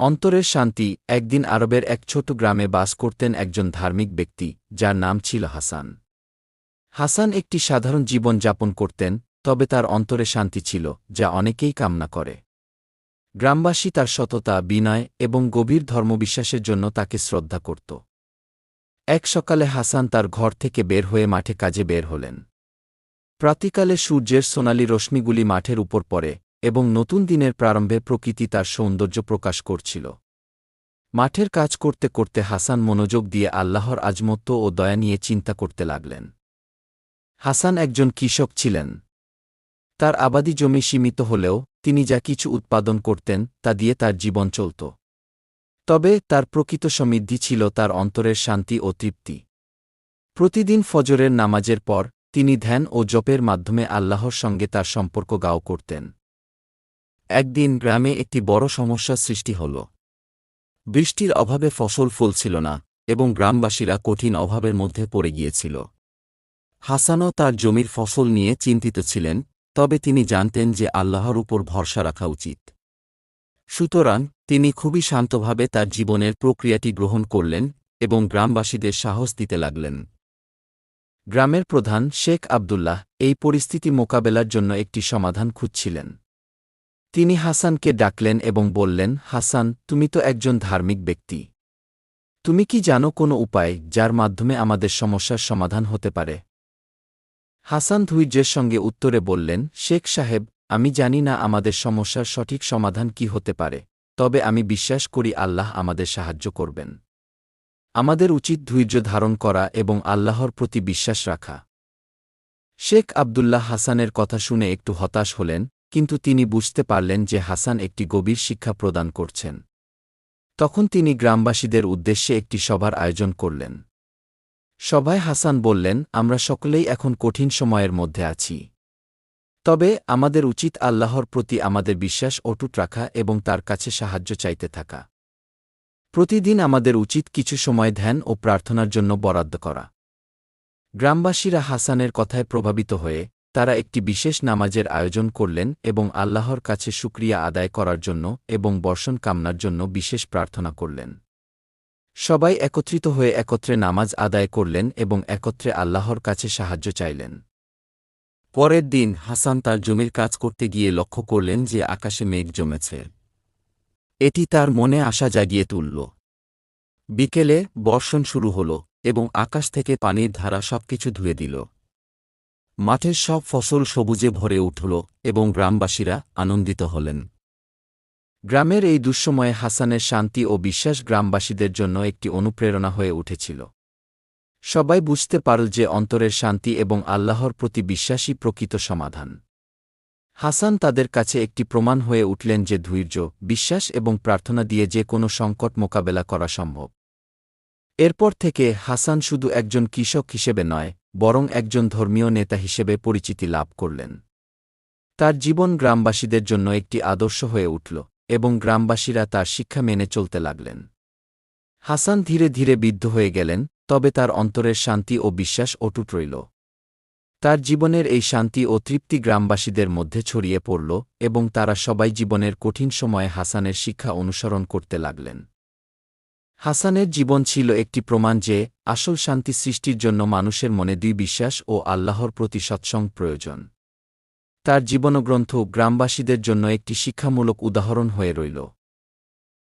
অন্তরের শান্তি একদিন আরবের এক ছোট গ্রামে বাস করতেন একজন ধার্মিক ব্যক্তি, যার নাম ছিল হাসান। হাসান একটি সাধারণ জীবন যাপন করতেন, তবে তার অন্তরে শান্তি ছিল, যা অনেকেই কামনা করে। গ্রামবাসী তার সততা, বিনয় এবং গভীর ধর্মবিশ্বাসের জন্য তাকে শ্রদ্ধা করত। এক সকালে হাসান তার ঘর থেকে বের হয়ে মাঠে কাজে বের হলেন। প্রাতিকালে সূর্যের সোনালি রশ্মিগুলি মাঠের উপর পড়ে এবং নতুন দিনের প্রারম্ভে প্রকৃতি তার সৌন্দর্য প্রকাশ করছিল। মাঠের কাজ করতে করতে হাসান মনোযোগ দিয়ে আল্লাহর আজমত্ব ও দয়া নিয়ে চিন্তা করতে লাগলেন। হাসান একজন কৃষক ছিলেন। তার আবাদি জমি সীমিত হলেও তিনি যা কিছু উৎপাদন করতেন তা দিয়ে তার জীবন চলত। তবে তার প্রকৃত সমৃদ্ধি ছিল তার অন্তরের শান্তি ও তৃপ্তি। প্রতিদিন ফজরের নামাজের পর তিনি ধ্যান ও জপের মাধ্যমে আল্লাহর সঙ্গে তার সম্পর্ক গাও করতেন। একদিন গ্রামে একটি বড় সমস্যা সৃষ্টি হল। বৃষ্টির অভাবে ফসল ফলছিল না এবং গ্রামবাসীরা কঠিন অভাবের মধ্যে পড়ে গিয়েছিল। হাসানও তার জমির ফসল নিয়ে চিন্তিত ছিলেন, তবে তিনি জানতেন যে আল্লাহর উপর ভরসা রাখা উচিত। সুতরাং তিনি খুবই শান্তভাবে তার জীবনের প্রক্রিয়াটি গ্রহণ করলেন এবং গ্রামবাসীদের সাহস দিতে লাগলেন। গ্রামের প্রধান শেখ আবদুল্লাহ এই পরিস্থিতি মোকাবেলার জন্য একটি সমাধান খুঁজছিলেন। তিনি হাসানকে ডাকলেন এবং বললেন, হাসান, তুমি তো একজন ধার্মিক ব্যক্তি। তুমি কি জানো কোনো উপায় যার মাধ্যমে আমাদের সমস্যার সমাধান হতে পারে? হাসান ধৈর্যের সঙ্গে উত্তরে বললেন, শেখ সাহেব, আমি জানি না আমাদের সমস্যার সঠিক সমাধান কি হতে পারে, তবে আমি বিশ্বাস করি আল্লাহ আমাদের সাহায্য করবেন। আমাদের উচিত ধৈর্য ধারণ করা এবং আল্লাহর প্রতি বিশ্বাস রাখা। শেখ আবদুল্লাহ হাসানের কথা শুনে একটু হতাশ হলেন কিন্তু তিনি বুঝতে পারলেন যে হাসান একটি গভীর শিক্ষা প্রদান করছেন। তখন তিনি গ্রামবাসীদের উদ্দেশ্যে একটি সভার আয়োজন করলেন। সভায় হাসান বললেন, আমরা সকলেই এখন কঠিন সময়ের মধ্যে আছি। তবে আমাদের উচিত আল্লাহর প্রতি আমাদের বিশ্বাস অটুট রাখা এবং তার কাছে সাহায্য চাইতে থাকা। প্রতিদিন আমাদের উচিত কিছু সময় ধ্যান ও প্রার্থনার জন্য বরাদ্দ করা। গ্রামবাসীরা হাসানের কথায় প্রভাবিত হয়ে তারা একটি বিশেষ নামাজের আয়োজন করলেন এবং আল্লাহর কাছে সুক্রিয়া আদায় করার জন্য এবং বর্ষণ কামনার জন্য বিশেষ প্রার্থনা করলেন। সবাই একত্রিত হয়ে একত্রে নামাজ আদায় করলেন এবং একত্রে আল্লাহর কাছে সাহায্য চাইলেন। পরের দিন হাসান তার জমির কাজ করতে গিয়ে লক্ষ্য করলেন যে আকাশে মেঘ জমেছে। এটি তার মনে আশা জাগিয়ে তুলল। বিকেলে বর্ষণ শুরু হল এবং আকাশ থেকে পানির ধারা সবকিছু ধুয়ে দিল। মাঠের সব ফসল সবুজে ভরে উঠল এবং গ্রামবাসীরা আনন্দিত হলেন। গ্রামের এই দুঃসময়ে হাসানের শান্তি ও বিশ্বাস গ্রামবাসীদের জন্য একটি অনুপ্রেরণা হয়ে উঠেছিল। সবাই বুঝতে পারল যে অন্তরের শান্তি এবং আল্লাহর প্রতি বিশ্বাসী প্রকৃত সমাধান। হাসান তাদের কাছে একটি প্রমাণ হয়ে উঠলেন যে ধৈর্য, বিশ্বাস এবং প্রার্থনা দিয়ে যে কোনো সংকট মোকাবেলা করা সম্ভব। এরপর থেকে হাসান শুধু একজন কৃষক হিসেবে নয়, বরং একজন ধর্মীয় নেতা হিসেবে পরিচিতি লাভ করলেন। তার জীবন গ্রামবাসীদের জন্য একটি আদর্শ হয়ে উঠল, এবং গ্রামবাসীরা তার শিক্ষা মেনে চলতে লাগলেন। হাসান ধীরে ধীরে বিদ্ধ হয়ে গেলেন, তবে তার অন্তরের শান্তি ও বিশ্বাস অটুট রইল। তার জীবনের এই শান্তি ও তৃপ্তি গ্রামবাসীদের মধ্যে ছড়িয়ে পড়ল, এবং তারা সবাই জীবনের কঠিন সময়ে হাসানের শিক্ষা অনুসরণ করতে লাগলেন। হাসানের জীবন ছিল একটি প্রমাণ যে, আসল শান্তি সৃষ্টির জন্য মানুষের মনে দুই বিশ্বাস ও আল্লাহর প্রতি সৎসং প্রয়োজন। তার জীবনগ্রন্থ গ্রামবাসীদের জন্য একটি শিক্ষামূলক উদাহরণ হয়ে রইল।